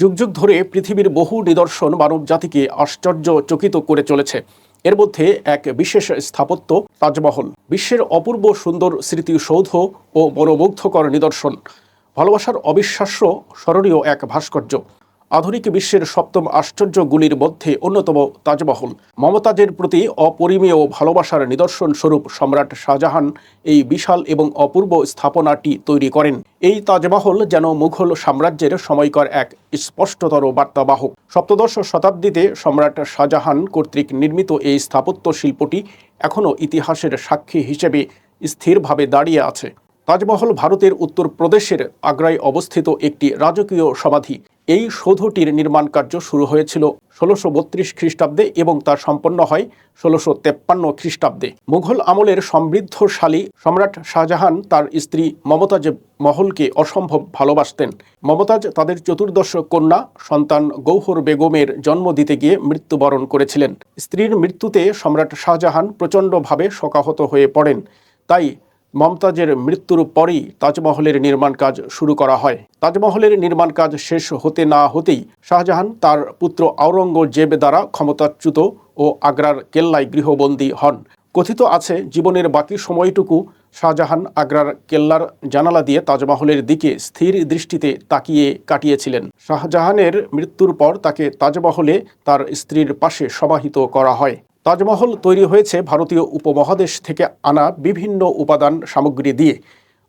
যুগ যুগ ধরে পৃথিবীর বহু নিদর্শন মানব জাতিকে আশ্চর্য চকিত করে চলেছে। এর মধ্যে এক বিশেষ স্থাপত্য তাজমহল, বিশ্বের অপূর্ব সুন্দর স্মৃতিসৌধ ও মনোমুগ্ধকর নিদর্শন। ভালোবাসার অবিশ্বাস্য স্মরণীয় এক ভাস্কর্য। আধুনিক বিশ্বের সপ্তম আশ্চর্যগুলির মধ্যে অন্যতম তাজমহল। মমতাজের প্রতি অপরিমেয় ভালোবাসার নিদর্শন স্বরূপ সম্রাট শাহজাহান এই বিশাল এবং অপূর্ব স্থাপনাটি তৈরি করেন। এই তাজমহল যেন মুঘল সাম্রাজ্যের সময়কার এক স্পষ্টতর বার্তাবাহক। সপ্তদশ শতাব্দীতে সম্রাট শাহজাহান কর্তৃক নির্মিত এই স্থাপত্য শিল্পটি এখনও ইতিহাসের সাক্ষী হিসেবে স্থিরভাবে দাঁড়িয়ে আছে। তাজমহল ভারতের উত্তরপ্রদেশের আগ্রায় অবস্থিত একটি রাজকীয় সমাধি। এই সৌধটির নির্মাণ কার্য শুরু হয়েছিল ষোলোশো বত্রিশ খ্রিস্টাব্দে এবং তা সম্পন্ন হয় ষোলোশো তেপ্পান্ন খ্রিস্টাব্দে। মুঘল আমলের সমৃদ্ধশালী সম্রাট শাহজাহান তার স্ত্রী মমতাজ মহলকে অসম্ভব ভালোবাসতেন। মমতাজ তাদের চতুর্দশ কন্যা, সন্তান গৌহর বেগমের জন্ম দিতে গিয়ে মৃত্যুবরণ করেছিলেন। স্ত্রীর মৃত্যুতে সম্রাট শাহজাহান প্রচণ্ডভাবে শোকাহত হয়ে পড়েন। তাই মমতাজের মৃত্যুর পরেই তাজমহলের নির্মাণ কাজ শুরু করা হয়। তাজমহলের নির্মাণ কাজ শেষ হতে না হতেই শাহজাহান তার পুত্র আওরঙ্গজেব দ্বারা ক্ষমতাচ্যুত ও আগ্রার কেল্লায় গৃহবন্দী হন। কথিত আছে, জীবনের বাকি সময়টুকু শাহজাহান আগ্রার কেল্লার জানালা দিয়ে তাজমহলের দিকে স্থির দৃষ্টিতে তাকিয়ে কাটিয়েছিলেন। শাহজাহানের মৃত্যুর পর তাকে তাজমহলে তার স্ত্রীর পাশে সমাহিত করা হয়। তাজমহল তৈরি হয়েছে ভারতীয় উপমহাদেশ থেকে আনা বিভিন্ন উপাদান সামগ্রী দিয়ে।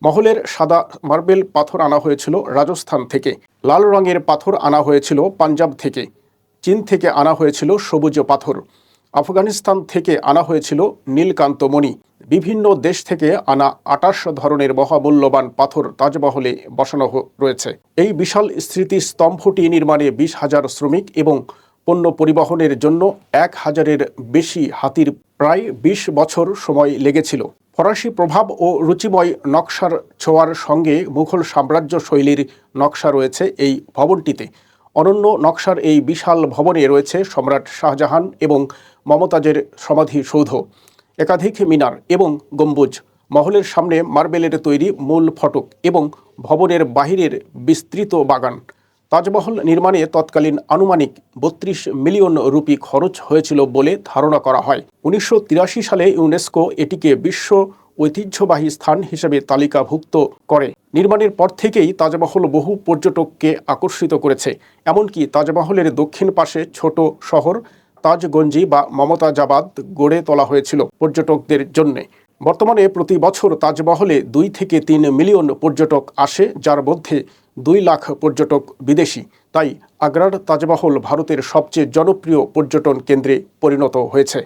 মহলের সাদা মার্বেল পাথর আনা হয়েছিল রাজস্থান থেকে। লাল রঙের পাথর আনা হয়েছিল পাঞ্জাব থেকে। চীন থেকে আনা হয়েছিল সবুজ পাথর। আফগানিস্তান থেকে আনা হয়েছিল নীলকান্তমণি বিভিন্ন দেশ থেকে আনা আটাশ ধরনের মহামূল্যবান পাথর তাজমহলে বসানো রয়েছে। এই বিশাল স্মৃতিস্তম্ভটি নির্মাণে বিশ হাজার শ্রমিক এবং পণ্য পরিবহনের জন্য এক হাজারের বেশি হাতির প্রায় বিশ বছর সময় লেগেছিল। ফরাসি প্রভাব ও রুচিময় নকশার ছোঁয়ার সঙ্গে মুঘল সাম্রাজ্য শৈলীর নকশা রয়েছে এই ভবনটিতে। অনন্য নকশার এই বিশাল ভবনে রয়েছে সম্রাট শাহজাহান এবং মমতাজের সমাধিসৌধ, একাধিক মিনার এবং গম্বুজ। মহলের সামনে মার্বেলের তৈরি মূল ফটক এবং ভবনের বাহিরের বিস্তৃত বাগান। তাজমহল নির্মাণে তৎকালীন আনুমানিক বত্রিশ মিলিয়ন রুপি খরচ হয়েছিল বলে ধারণা করা হয়। উনিশশো তিরাশি সালে ইউনেস্কো এটিকে বিশ্ব ঐতিহ্যবাহী স্থান হিসেবে তালিকাভুক্ত করে। নির্মাণের পর থেকেই তাজমহল বহু পর্যটককে আকর্ষিত করেছে। এমনকি তাজমহলের দক্ষিণ পাশে ছোট শহর তাজগঞ্জি বা মমতাজাবাদ গড়ে তোলা হয়েছিল পর্যটকদের জন্যে। বর্তমানে প্রতি বছর তাজমহলে দুই থেকে তিন মিলিয়ন পর্যটক আসে, যার মধ্যে দুই লাখ পর্যটক বিদেশি। তাই আগ্রার তাজমহল ভারতের সবচেয়ে জনপ্রিয় পর্যটন কেন্দ্রে পরিণত হয়েছে।